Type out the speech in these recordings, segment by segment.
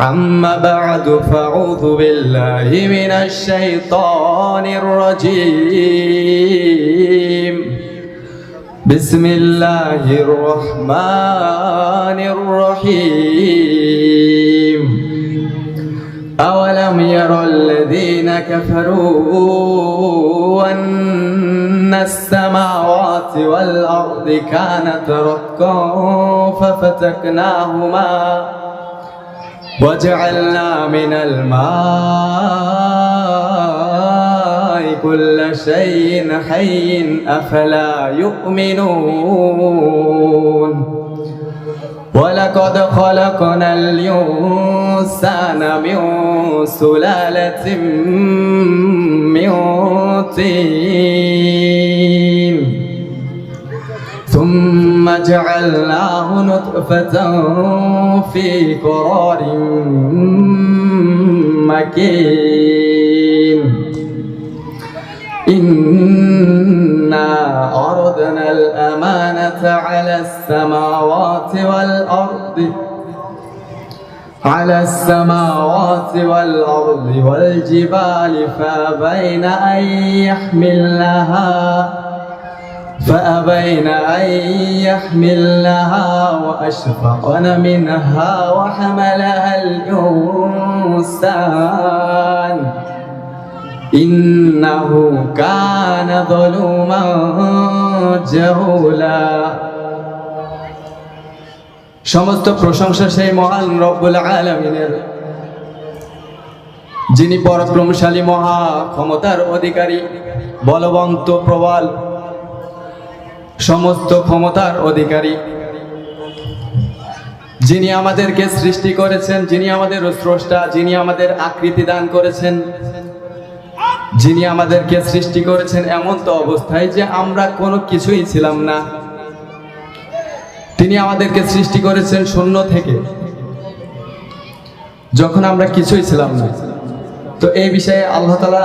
أما بعد فأعوذ بالله من الشيطان الرجيم. بسم الله الرحمن الرحيم. أولم ير الذين كفروا أن السماوات والأرض كانت رتقا ففتقناهما وجعلنا من الماء كل شيء حي أفلا يؤمنون. ولقد خلقنا الإنسان من سلالة من طين. ثم جعلناه نطفة في قرار مكين. إنا أردنا الأمانة على السماوات والأرض على السماوات والأرض والجبال فأبين أن يحملنها. فأبين أن يحملنها وأشفقن منها وحملها الإنسان إنه كان ظلوما جهولا সমস্ত প্রশংসা সেই মহান রব্বুল আলমিনের যিনি পরাক্রমশালী মহা ক্ষমতার অধিকারী বলবন্ত প্রবল সমস্ত ক্ষমতার অধিকারী। যিনি আমাদেরকে সৃষ্টি করেছেন, যিনি আমাদের স্রষ্টা, যিনি আমাদের আকৃতি দান করেছেন, যিনি আমাদেরকে সৃষ্টি করেছেন এমন তো অবস্থায় যে আমরা কোনো কিছুই ছিলাম না। তিনি আমাদেরকে সৃষ্টি করেছেন শূন্য থেকে, যখন আমরা কিছুই ছিলাম না। তো এই বিষয়ে আল্লাহ তালা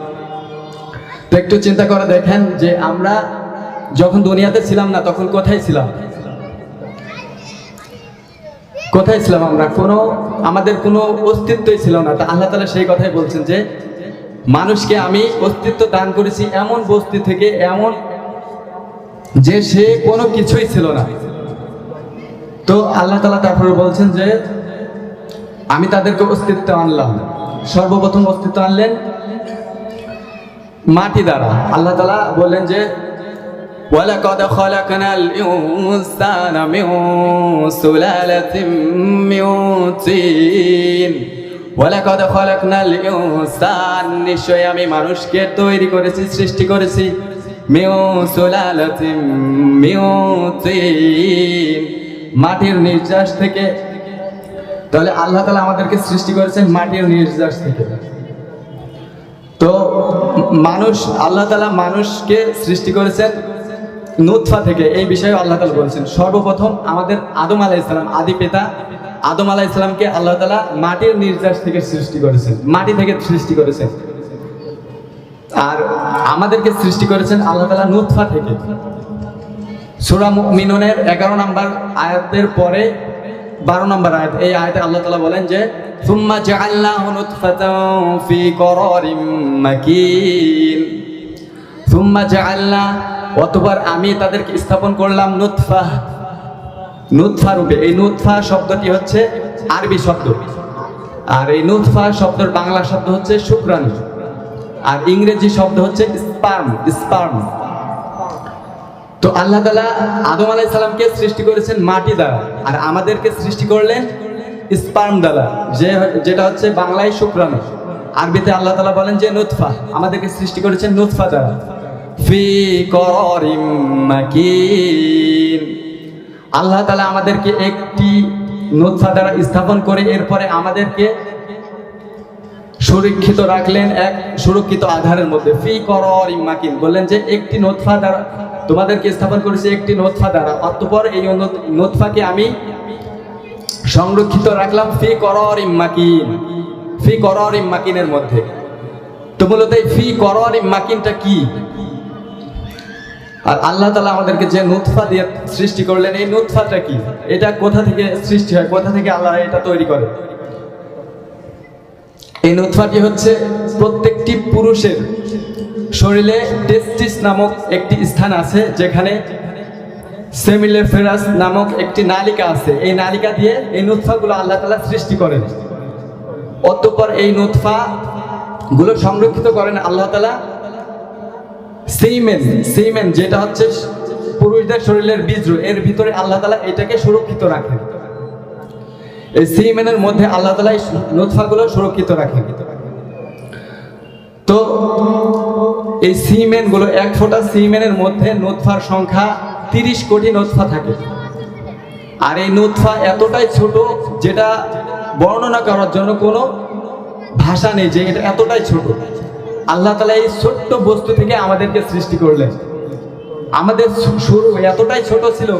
একটু চিন্তা করে দেখেন যে আমরা যখন দুনিয়াতে ছিলাম না, তখন কোথায় ছিলাম? কোথায় ছিলাম আমরা? কোনো, আমাদের কোনো অস্তিত্বই ছিল না। তা আল্লাহ তালা সেই কথাই বলছেন যে, মানুষকে আমি অস্তিত্ব দান করেছি এমন বস্তি থেকে এমন যে সে কোনো কিছুই ছিল না। তো আল্লাহ তালা তারপরে বলছেন যে, আমি তাদেরকে অস্তিত্ব আনলাম। সর্বপ্রথম অস্তিত্ব আনলেন মাটি দ্বারা আল্লাহ তালা বললেন যে ولقد خلقنا الإنسان من سلالة من طين ولقد خلقنا الإنسان নিশ্চয়ই আমি মানুষকে তৈরি করেছি সৃষ্টি করেছি মিউ সুলালাতিম মিউ তিন মাটির নির্যাস থেকে তাহলে আল্লাহ তালা আমাদেরকে সৃষ্টি করেছেন মাটির নির্যাস থেকে তো মানুষ, আল্লাহ তালা মানুষকে সৃষ্টি করেছেন নুৎফা থেকে। এই বিষয়ে আল্লাহ তালা বলেছেন, সর্বপ্রথম আমাদের আদম আলাহ ইসলাম আদি পিতা আদম আলাহ ইসলামকে আল্লাহ তালা মাটির নির্যাস থেকে সৃষ্টি করেছেন, মাটি থেকে সৃষ্টি করেছেন। আর আমাদেরকে সৃষ্টি করেছেন আল্লাহ তালা নুৎফা থেকে। সুরা মিননের এগারো নম্বর আয়াতের পরে বারো নম্বর আয়াত। এই আয়তে আল্লাহ তালা বলেন যে অতবার আমি তাদেরকে স্থাপন করলাম নুৎফা নুৎফা রূপে। এই নুৎফা শব্দটি হচ্ছে আরবি শব্দ। আর এই নুৎফা শব্দের বাংলা শব্দ হচ্ছে শুক্রাণু। আর ইংরেজি শব্দ হচ্ছে স্পার্ম স্পার্ম। তো আল্লাহ তালা আদম আলাইসাল্লামকে সৃষ্টি করেছেন মাটি দ্বারা। আর আমাদেরকে সৃষ্টি করলেন স্পার্ম দ্বারা, যে যেটা হচ্ছে বাংলায় শুক্রাণু। আরবিতে আল্লাহ তালা বলেন যে নুৎফা আমাদেরকে সৃষ্টি করেছেন নুৎফা দ্বারা। ফি আল্লাহ তালা আমাদেরকে একটি নুৎফা দ্বারা স্থাপন করে এরপরে আমাদেরকে সুরক্ষিত রাখলেন এক সুরক্ষিত আধারের মধ্যে। ফি করর ইমাকিন বললেন যে একটি নোৎফা দ্বারা তোমাদেরকে স্থাপন করেছে একটি নোৎফা দ্বারা। অতঃপর এই নোৎ- নোৎফাকে আমি সংরক্ষিত রাখলাম ফি করর ইমাকিন ফি করর ইমাকিনের মধ্যে। তো মূলত এই ফি করর ইমাকিনটা কি? আর আল্লাহ তালা আমাদেরকে যে নুৎফা দিয়ে সৃষ্টি করলেন, এই নুৎফাটা কি? এটা কোথা থেকে সৃষ্টি হয়? কোথা থেকে আল্লাহ এটা তৈরি করে? এই নুৎফাটি হচ্ছে প্রত্যেকটি পুরুষের শরীরে টেস্টিস নামক একটি স্থান আছে, যেখানে সেমিলে ফেরাস নামক একটি নালিকা আছে। এই নালিকা দিয়ে এই নুৎফাগুলো আল্লাহ তালা সৃষ্টি করেন। অতঃপর এই নুৎফা গুলো সংরক্ষিত করেন আল্লাহ তালা সেইমেন সেইমেন যেটা হচ্ছে পুরুষদের শরীরের বীজ এর ভিতরে আল্লাহ তালা এটাকে সুরক্ষিত রাখেন। এই সিমেনের মধ্যে আল্লাহ তালা এই নুৎফাগুলো সুরক্ষিত রাখেন। তো এই সিমেনগুলো এক ফোঁটা সিমেনের মধ্যে নুৎফার সংখ্যা তিরিশ কোটি নুৎফা থাকে। আর এই নুৎফা এতটাই ছোট যেটা বর্ণনা করার জন্য কোনো ভাষা নেই যে এটা এতটাই ছোট। আল্লাহ তালা এই ছোট্ট বস্তু থেকে আমাদেরকে সৃষ্টি করলেন। আমাদের শুরু এতটাই ছোট ছিল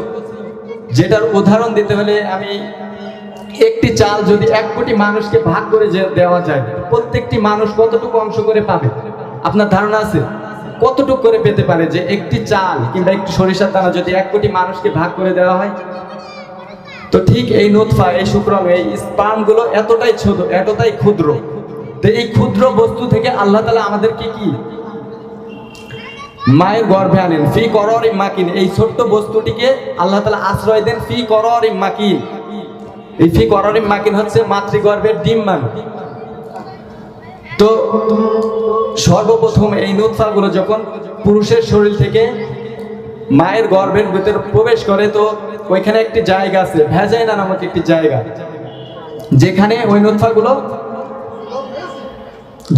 যেটার উদাহরণ দিতে হলে আমি একটি চাল যদি এক কোটি মানুষকে ভাগ করে দেওয়া যায়, প্রত্যেকটি মানুষ কতটুকু অংশ করে পাবে? আপনার ধারণা আছে? কতটুকু করে পেতে পারে যে একটি চাল কিংবা একটি সরিষার দানা যদি এক কোটি মানুষকে ভাগ করে দেওয়া হয়? তো ঠিক এই নোৎফা এই শুক্রাণু এই স্পার্মগুলো এতটাই ছোট, এতটাই ক্ষুদ্র। তো এই ক্ষুদ্র বস্তু থেকে আল্লাহ তালা আমাদেরকে কি? মায়ের গর্ভে আনেন, ফি করর মাকিন এই ছোট্ট বস্তুটিকে আল্লাহ তালা আশ্রয় দেন ফি করর মাকিন এই ফি করর মাকিন হচ্ছে মাতৃগর্ভের ডিম মান তো সর্বপ্রথম এই নুৎফাগুলো যখন পুরুষের শরীর থেকে মায়ের গর্ভের ভিতরে প্রবেশ করে, তো ওইখানে একটি জায়গা আছে, ভেজাইনা নামক একটি জায়গা, যেখানে ওই নুৎফাগুলো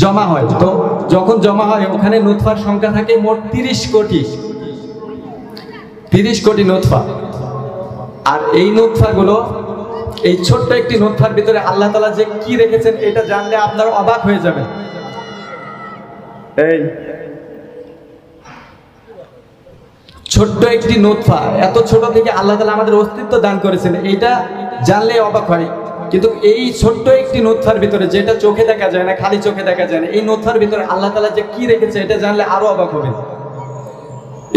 জমা হয়। তো যখন জমা হয়, ওখানে নুৎফার সংখ্যা থাকে মোট তিরিশ কোটি তিরিশ কোটি নুৎফা আর এই নুৎফাগুলো এই ছোট্ট একটি নুৎফার ভিতরে আল্লাহ তালা যে কি রেখেছেন এটা জানলে আপনার অবাক হয়ে যাবে। এই। ছোট্ট একটি নোৎফা এত ছোট থেকে আল্লাহ তালা আমাদের অস্তিত্ব দান করেছেন এইটা জানলে অবাক হয়। কিন্তু এই ছোট্ট একটি নোৎফার ভিতরে যেটা চোখে দেখা যায় না খালি চোখে দেখা যায় না এই নোৎফার ভিতরে আল্লাহ তালা যে কি রেখেছে এটা জানলে আরও অবাক হবে।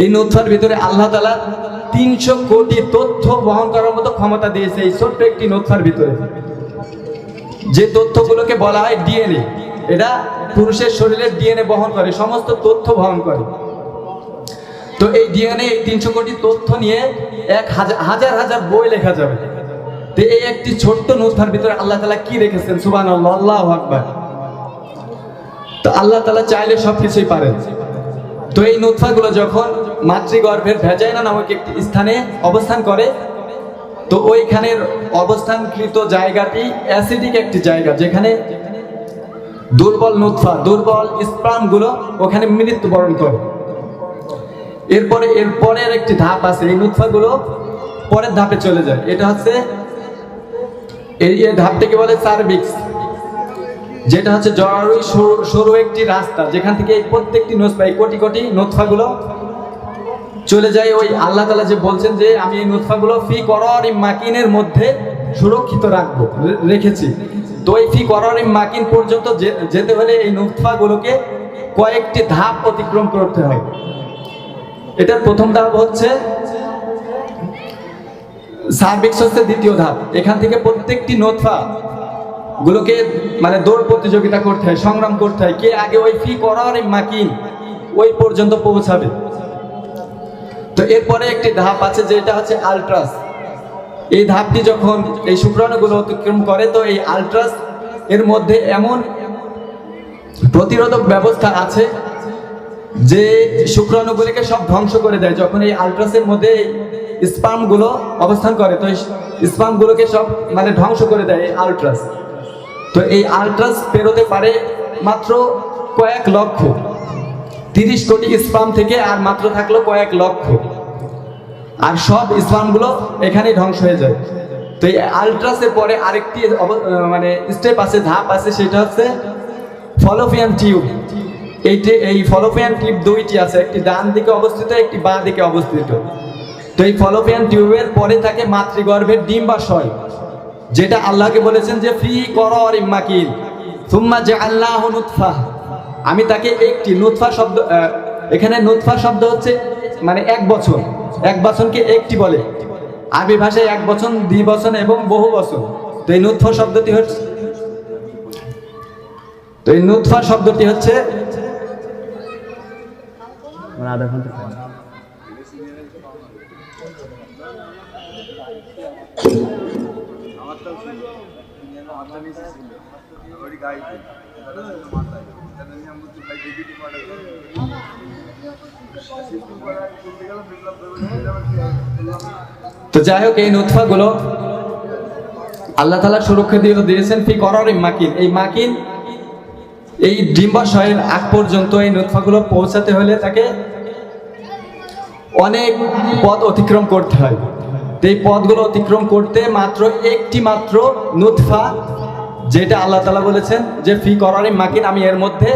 এই নোৎফার ভিতরে আল্লাহ তালা তিনশো কোটি তথ্য বহন করার মতো ক্ষমতা দিয়েছে এই ছোট্ট একটি নোৎফার ভিতরে। যে তথ্যগুলোকে বলা হয় ডিএনএ, এটা পুরুষের শরীরের ডিএনএ বহন করে, সমস্ত তথ্য বহন করে। তো এই ডিএনএ, এই তিনশো কোটি তথ্য নিয়ে এক হাজার হাজার বই লেখা যাবে। তো এই একটি ছোট্ট নুৎফার ভিতরে আল্লাহ তালা কি রেখেছেন? সুবান আল্লাহ আকবার। তো আল্লাহ তালা চাইলে সব কিছুই পারেন। তো এই নুৎফাগুলো যখন মাতৃগর্ভের ভেজাইনা নামক একটি স্থানে অবস্থান করে। তো ওইখানের অবস্থানকৃত জায়গাটি অ্যাসিডিক একটি জায়গা, যেখানে দুর্বল নুৎফা, দুর্বল স্প্রামগুলো ওখানে মৃত্যুবরণ করে। এরপরে, এর পরের একটি ধাপ আছে, এই নুৎফাগুলো পরের ধাপে চলে যায়। এটা হচ্ছে এই ধাপটাকে বলে সার্ভিক্স, যেটা হচ্ছে জরারুই সরু- একটি রাস্তা, যেখান থেকে প্রত্যেকটি নোৎফা এই কোটি কোটি নোৎফাগুলো চলে যায় ওই আল্লাহ তালা যে বলছেন যে আমি এই নুৎফাগুলো ফি করর মাকিনের মধ্যে সুরক্ষিত রাখব রেখেছি। তো এই ফি করর মাকিন পর্যন্ত যেতে হলে এই নুৎফাগুলোকে কয়েকটি ধাপ অতিক্রম করতে হয়। এটার প্রথম ধাপ হচ্ছে সার্ভিক্স হচ্ছে দ্বিতীয় ধাপ। এখান থেকে প্রত্যেকটি নোৎফা গুলোকে মানে দৌড় প্রতিযোগিতা করতে হয়, সংগ্রাম করতে হয়, কে আগে ওই ফি করার মাকিন ওই পর্যন্ত পৌঁছাবে। তো এরপরে একটি ধাপ আছে যেটা হচ্ছে আলট্রাস এই ধাপটি যখন এই শুক্রাণুগুলো অতিক্রম করে, তো এই আলট্রাস এর মধ্যে এমন প্রতিরোধক ব্যবস্থা আছে যে শুক্রাণুগুলিকে সব ধ্বংস করে দেয়। যখন এই আলট্রাসের মধ্যে স্পার্মগুলো অবস্থান করে, তো স্পার্ম গুলোকে সব মানে ধ্বংস করে দেয় এই আলট্রাস তো এই আলট্রাস পেরোতে পারে মাত্র কয়েক লক্ষ, তিরিশ কোটি স্পাম থেকে আর মাত্র থাকল কয়েক লক্ষ। আর সব স্পামগুলো এখানেই ধ্বংস হয়ে যায়। তো এই আলট্রাসের পরে আরেকটি মানে স্টেপ আছে, ধাপ আছে, সেটা হচ্ছে ফলোপিয়ান টিউব। এইটি এই ফলোপিয়ান টিউব দুইটি আছে, একটি ডান দিকে অবস্থিত, একটি বাঁ দিকে অবস্থিত। তো এই ফলোপিয়ান টিউবের পরে থাকে মাতৃগর্ভের ডিম্বাশয়, যেটা আল্লাহকে বলেছেন যে ফ্রি করর ইম্মাকিল সুম্মা যে আল্লাহ নুৎফা আমি তাকে একটি নুৎফা শব্দ এখানে নুৎফা শব্দ হচ্ছে মানে এক বছর। এক বছরকে একটি বলে। আরবি ভাষায় এক বছর দ্বি বছর এবং বহু বছর তো এই নুৎফা শব্দটি হচ্ছে তো এই নুৎফা শব্দটি হচ্ছে ঘণ্টা পর। তো যাই হোক, এই নুৎফাগুলো আল্লাহ তালা সুরক্ষা দিয়ে দিয়েছেন ফি করার মাকিন। এই মাকিন, এই ডিম্বাশয়ের আগ পর্যন্ত এই নুৎফাগুলো পৌঁছাতে হলে তাকে অনেক পথ অতিক্রম করতে হয়। এই পথগুলো অতিক্রম করতে মাত্র একটি মাত্র নুৎফা যেটা আল্লাহ তালা বলেছেন যে ফি করারি মাকিন আমি এর মধ্যে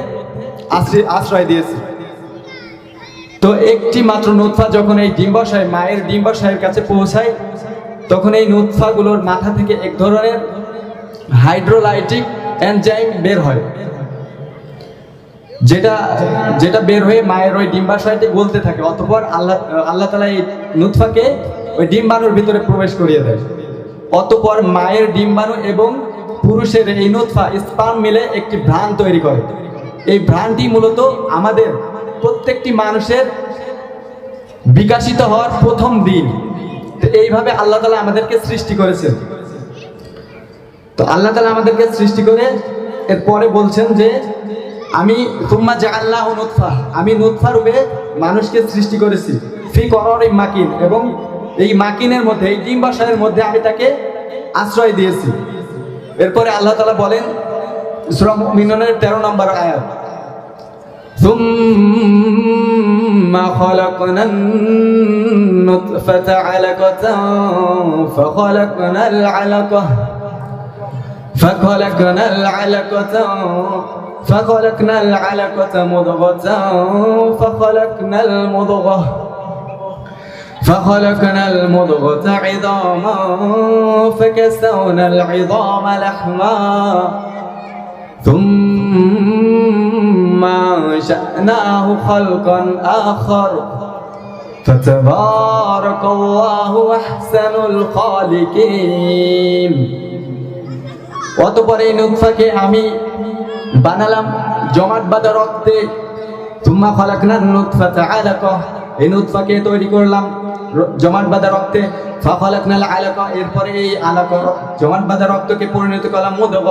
আশ্রয় দিয়েছি। তো একটি মাত্র নুৎফা যখন এই ডিম্বাশয়, মায়ের ডিম্বাশয়ের কাছে পৌঁছায়, তখন এই নুৎফাগুলোর মাথা থেকে এক ধরনের হাইড্রোলাইটিক এনজাইম বের হয়। যেটা যেটা বের হয়ে মায়ের ওই ডিম্বাশয়টি গলতে থাকে, অতপর আল্লাহ আল্লাহ তালা এই নুৎফাকে ওই ডিম্বাণুর ভিতরে প্রবেশ করিয়ে দেয়। অতপর মায়ের ডিম্বাণু এবং পুরুষের এই নুৎফা স্পার্ম মিলে একটি ভ্রাণ তৈরি করে। এই ভ্রাণটি মূলত আমাদের প্রত্যেকটি মানুষের বিকাশিত হওয়ার প্রথম দিন। তো এইভাবে আল্লাহ তালা আমাদেরকে সৃষ্টি করেছেন। তো আল্লাহ তালা আমাদেরকে সৃষ্টি করে এরপরে বলছেন যে, আমি তুম্মা যে আল্লাহ নুৎফা আমি নুৎফা রূপে মানুষকে সৃষ্টি করেছি। ফি করর এই মাকিন এবং এই মাকিনের মধ্যে, এই ডিম্বাশয়ের মধ্যে আমি তাকে আশ্রয় দিয়েছি। এরপরে আল্লাহ তালা বলেন, সুরা মিননের তেরো নম্বর আয়াত। ثم خلقنا النطفة علقة فخلقنا العلقة فخلقنا العلقة فخلقنا العلقة مضغة فخلقنا المضغة فخلقنا المضغة عظاما فكسونا العظام لحما ثم أنشأناه خلقا آخر فتبارك الله أحسن الخالقين অতপর এই নুৎফাকে আমি বানালাম জমাট বাঁধা রক্তে তুম্মা খলাকনার নুৎফাতা আলাকা এই নুৎফাকে তৈরি করলাম র- জমাট বাঁধা রক্তে ফাফালাকনাল আলাকা এরপরে এই আলাকা জমাট বাঁধা রক্তকে পরিণত করলাম মুদগ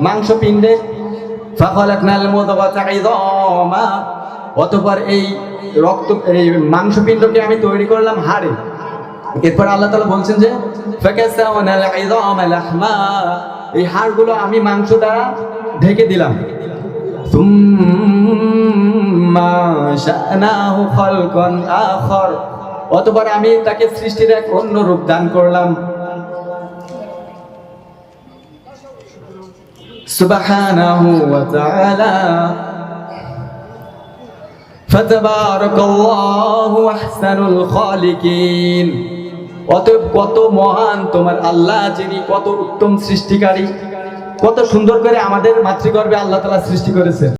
মাংস পিণ্ডে ফাফালাকনাল মুদগাতা ইযামা অতপর এই রক্ত, এই মাংসপিণ্ডকে আমি তৈরি করলাম হাড়ে। এরপর আল্লাহ তাআলা বলছেন যে ফাকাসাওনাল ইযামা লাহমা। এই হাড়গুলো আমি মাংস দ্বারা ঢেকে দিলাম। সুম্মা শানাহু খালকান আখর। অতবার আমি তাকে সৃষ্টির এক অন্য রূপ দান করলাম। সুবহানাহু ওয়া তাআলা। ফাতাবারাকাল্লাহু আহসানুল খালিকিন। অতএব কত মহান তোমার আল্লাহ, যিনি কত উত্তম সৃষ্টিকারী, কত সুন্দর করে আমাদের মাতৃগর্ভে আল্লাহ তালা সৃষ্টি করেছেন।